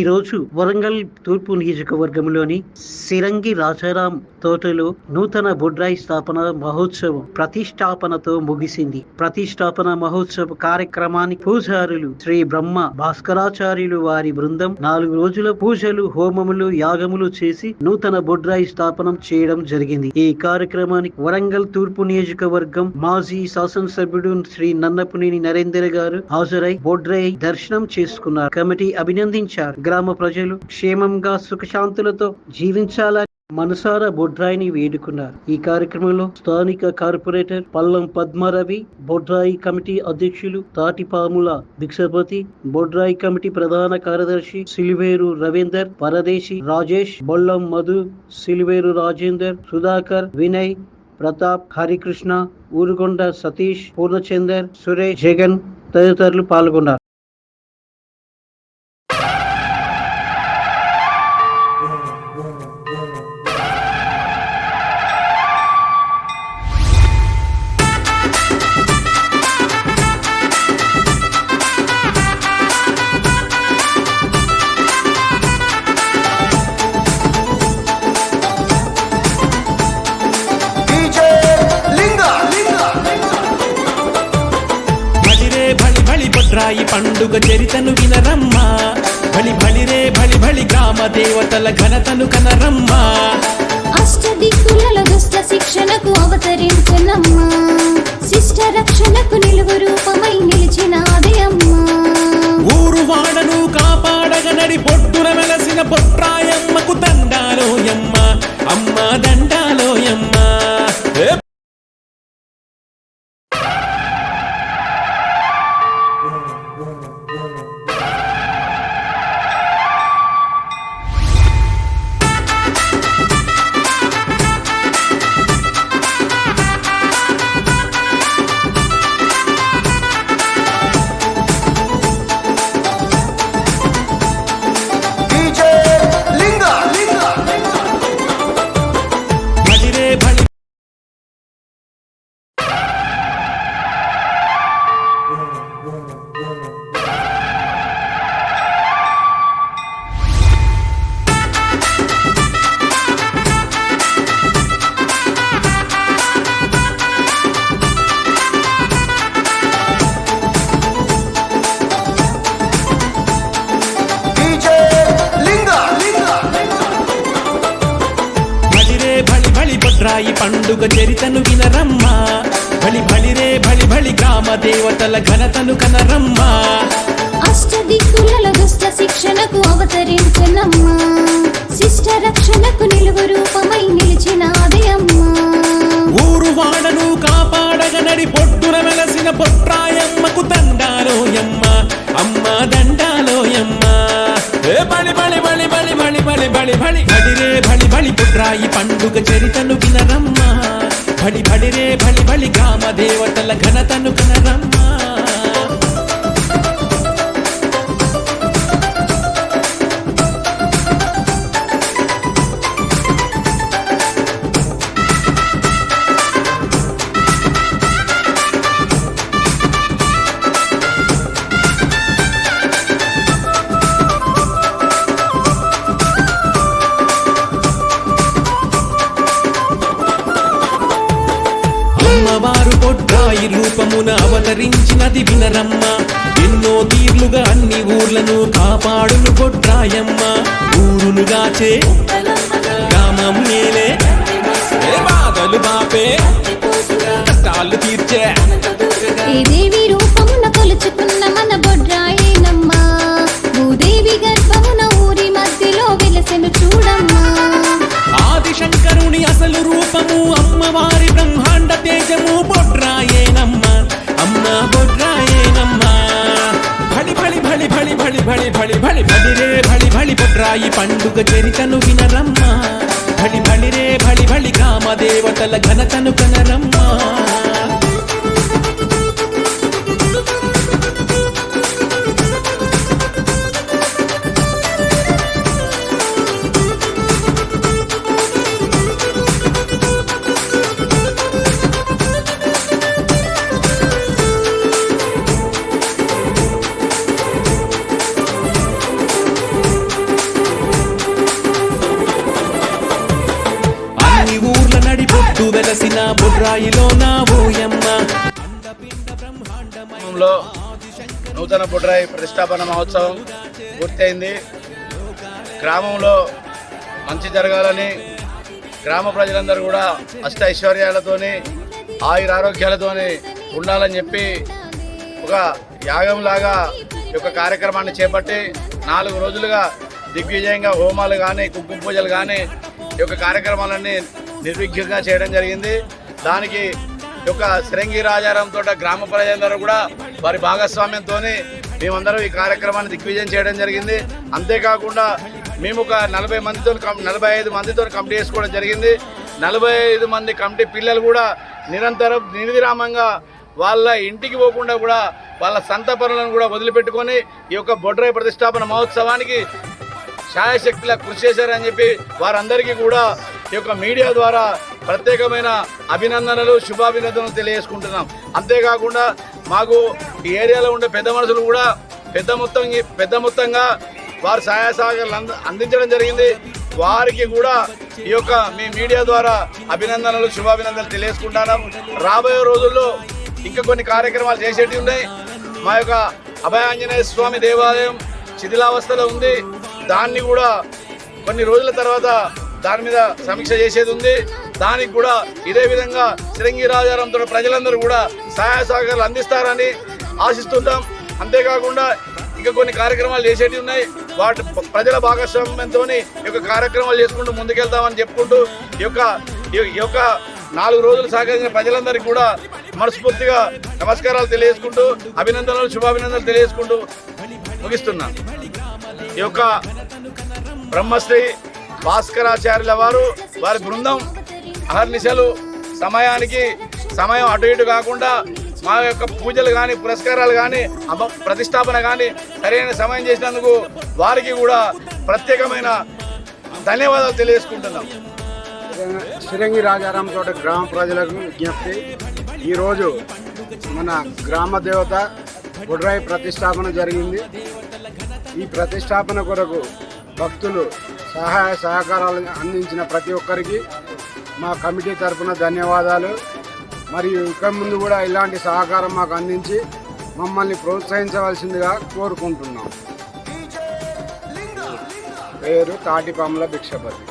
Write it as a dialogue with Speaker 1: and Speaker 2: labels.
Speaker 1: ఈరోజు వరంగల్ తూర్పు నియోజకవర్గంలోని సిరంగి రాజారాం తోటలో నూతన బొడ్రాయి స్థాపన మహోత్సవం ప్రతిష్టాపనతో ముగిసింది. ప్రతిష్టాపన మహోత్సవ కార్యక్రమానికి పూజారులు శ్రీ బ్రహ్మ భాస్కరాచార్యులు వారి బృందం నాలుగు రోజుల పూజలు హోమములు యాగములు చేసి నూతన బొడ్రాయి స్థాపనం చేయడం జరిగింది. ఈ కార్యక్రమానికి వరంగల్ తూర్పు నియోజకవర్గం మాజీ శాసనసభ్యుడు శ్రీ నన్నపునేని నరేందర్ గారు హాజరై బొడ్రాయి దర్శనం చేసుకున్నారు. కమిటీ అభినందించారు. గ్రామ ప్రజలు క్షేమంగా సుఖశాంతులతో జీవించాలని మనసారా బొడ్రాయిని వేడుకున్నారు. ఈ కార్యక్రమంలో స్థానిక కార్పొరేటర్ పల్లం పద్మారవి బొడ్రాయి కమిటీ అధ్యక్షులు తాటిపాముల భిక్షపతి బొడ్రాయి కమిటీ ప్రధాన కార్యదర్శి సిలివేరు రవీందర్ పరదేశి రాజేష్ బొల్లం మధు సిలివేరు రాజేందర్ సుధాకర్ వినయ్ ప్రతాప్ హరికృష్ణ ఊరుగొండ సతీష్ పూర్ణచందర్ సురేష్ జగన్ తదితరులు పాల్గొన్నారు.
Speaker 2: బలి పండుగ చరితను వినరమ్మా. బలి బలిరే బలి బలి గ్రామ దేవతల ఘనతను కనరమ్మా.
Speaker 3: అష్టదిక్కులలో దుష్ట శిక్షణకు అవతరించనమ్మా. శిష్ట రక్షణకు నిలువ రూపమై
Speaker 2: నిలిచిన అదే అమ్మా బొడ్రాయి పండుగ చరితను వినరమ్మా బలి బలిరే బలి బలి గ్రామ దేవతల ఘనతను కనరమ్మా
Speaker 3: అష్టదిక్కులలో దుష్ట శిక్షణకు అవతరించనమ్మా శిష్ట రక్షణకు నిలువు రూపమై నిలిచినాది అమ్మా
Speaker 2: ఊరు వాడను కాపాడగ నడి పొట్టున వెలసిన పొట్రాయమ్మకు దండాలోయమ్మ అమ్మ దండాలోయమ్మ ఏ బలి బలి బలి బలి బలి బలి బలి బలి బలిరే బలి కుట్రాయి పండుగ చరితను వినరమ్మా. బలి బడిరే బలి బలి బలిగా దేవతల ఘనత రూపమున అవతరించినది వినరమ్మ. ఎన్నో తీర్లుగా అన్ని ఊర్లను కాపాడును కొట్రాయమ్మ ఊరును గాచే గ్రామం నేలే. బాధలు బాపే. కష్టాలు తీర్చే. భళి భళి భళి భళి భళిరే భళి భళి బొడ్రాయి పండుగ చరితను వినరమ్మా. భళి భళిరే భళి భళి కామదేవతల ఘనతను కనరమ్మా.
Speaker 4: నూతన బుడ్రాయి ప్రతిష్టాపన మహోత్సవం పూర్తయింది. గ్రామంలో మంచి జరగాలని గ్రామ ప్రజలందరూ కూడా అష్ట ఐశ్వర్యాలతోని ఆయుర ఆరోగ్యాలతోని ఉండాలని చెప్పి ఒక యాగంలాగా ఈ యొక్క కార్యక్రమాన్ని చేపట్టి నాలుగు రోజులుగా దిగ్విజయంగా హోమాలు కానీ కుంకుమ పూజలు కానీ ఈ యొక్క కార్యక్రమాలన్నీ నిర్విఘ్నంగా చేయడం జరిగింది. దానికి ఈ యొక్క శిరంగి రాజారాం తోట గ్రామ ప్రజలందరూ కూడా వారి భాగస్వామ్యంతోనే మేమందరం ఈ కార్యక్రమాన్ని దిగ్విజయం చేయడం జరిగింది. అంతేకాకుండా మేము ఒక నలభై మందితో నలభై ఐదు మందితో కమిటీ చేసుకోవడం జరిగింది. నలభై ఐదు మంది కమిటీ పిల్లలు కూడా నిరంతరం నిర్విరామంగా వాళ్ళ ఇంటికి పోకుండా కూడా వాళ్ళ సంత పనులను కూడా వదిలిపెట్టుకొని ఈ యొక్క బొడ్రాయి ప్రతిష్టాపన మహోత్సవానికి ఛాయశక్తిలా కృషి చేశారని చెప్పి వారందరికీ కూడా ఈ యొక్క మీడియా ద్వారా ప్రత్యేకమైన అభినందనలు శుభాభినందనలు తెలియజేసుకుంటున్నాం. అంతేకాకుండా మాకు ఈ ఏరియాలో ఉండే పెద్ద మనుషులు కూడా పెద్ద మొత్తం పెద్ద మొత్తంగా వారు సహాయ సహకారాలు అంద- అందించడం జరిగింది. వారికి కూడా ఈ యొక్క మీ మీడియా ద్వారా అభినందనలు శుభాభినందనలు తెలియజేసుకుంటున్నాం రాబోయే రోజుల్లో ఇంకా కొన్ని కార్యక్రమాలు చేసేటివి ఉన్నాయి. మా యొక్క అభయాంజనేయ స్వామి దేవాలయం శిథిలావస్థలో ఉంది. దాన్ని కూడా కొన్ని రోజుల తర్వాత దాని మీద సమీక్ష చేసేది ఉంది. దానికి కూడా ఇదే విధంగా శిరంగి రాజారంతో ప్రజలందరూ కూడా సహాయ సహకారాలు అందిస్తారని ఆశిస్తుంటాం. అంతేకాకుండా ఇంకా కొన్ని కార్యక్రమాలు చేసేటివి ఉన్నాయి. వాటి ప్రజల భాగస్వామ్యంతో ఈ యొక్క కార్యక్రమాలు చేసుకుంటూ ముందుకెళ్తామని చెప్పుకుంటూ ఈ యొక్క ఈ యొక్క నాలుగు రోజులు సహకరించిన ప్రజలందరికీ కూడా మనస్ఫూర్తిగా నమస్కారాలు తెలియజేసుకుంటూ అభినందనలు శుభాభినందనలు తెలియజేసుకుంటూ ముగిస్తున్నా. ఈ యొక్క బ్రహ్మశ్రీ భాస్కరాచార్యుల వారు వారి బృందం అహర్నిశలు సమయానికి సమయం అటు ఇటు కాకుండా మా యొక్క పూజలు కానీ పురస్కారాలు కానీ ప్రతిష్టాపన కానీ సరైన సమయం చేసినందుకు వారికి కూడా ప్రత్యేకమైన ధన్యవాదాలు తెలియజేసుకుంటున్నాం.
Speaker 5: సిరంగి రాజారాం తోట గ్రామ ప్రజలకు విజ్ఞప్తి. ఈరోజు మన గ్రామ దేవత గుడ్రాయి ప్రతిష్టాపన జరిగింది. ఈ ప్రతిష్టాపన కొరకు భక్తులు సహాయ సహకారాలు అందించిన ప్రతి ఒక్కరికి మా కమిటీ తరఫున ధన్యవాదాలు. మరియు ఇక ముందు కూడా ఇలాంటి సహకారం మాకు అందించి మమ్మల్ని ప్రోత్సహించవలసిందిగా కోరుకుంటున్నాం. పేరు తాటిపాముల భిక్షపతి.